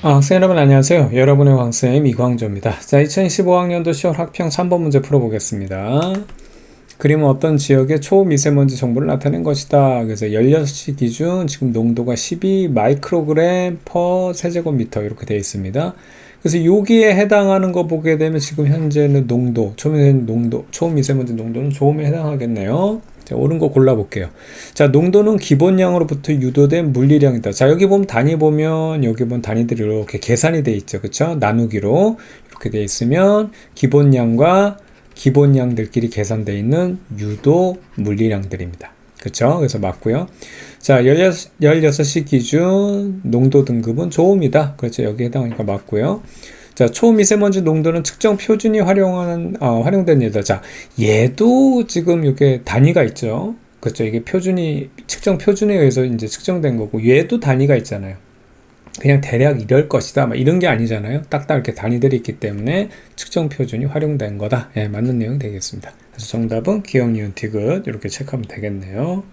아, 학생 여러분 안녕하세요. 여러분의 황쌤 이광조입니다. 자, 2015학년도 10월 학평 3번 문제 풀어보겠습니다. 그림은 어떤 지역의 초미세먼지 정보를 나타낸 것이다. 그래서 16시 기준 지금 농도가 12 마이크로그램 퍼 세제곱미터 이렇게 되어 있습니다. 그래서 여기에 해당하는 거 보게 되면 지금 현재는 농도, 초미세 농도, 초미세먼지 농도는 좋음에 해당하겠네요. 자, 옳은 거 골라볼게요. 자, 농도는 기본량으로부터 유도된 물리량이다. 자, 여기 보면 단위 보면 여기 보면 단위들이 이렇게 계산이 돼 있죠. 그쵸? 나누기로 이렇게 돼 있으면 기본량과 기본량들끼리 계산되어 있는 유도 물리량들입니다. 그쵸? 그래서 맞고요. 자, 16, 16시 기준 농도 등급은 좋음이다. 그렇죠. 여기 해당하니까 맞고요. 자, 초미세먼지 농도는 측정 표준이 활용하는, 어, 활용된 예다. 자, 얘도 지금 이게 단위가 있죠. 그렇죠. 이게 표준이, 측정 표준에 의해서 이제 측정된 거고, 얘도 단위가 있잖아요. 그냥 대략 이럴 것이다. 막 이런 게 아니잖아요. 딱딱 이렇게 단위들이 있기 때문에 측정 표준이 활용된 거다. 예, 맞는 내용 되겠습니다. 그래서 정답은 기억, 니은, 티귿 이렇게 체크하면 되겠네요.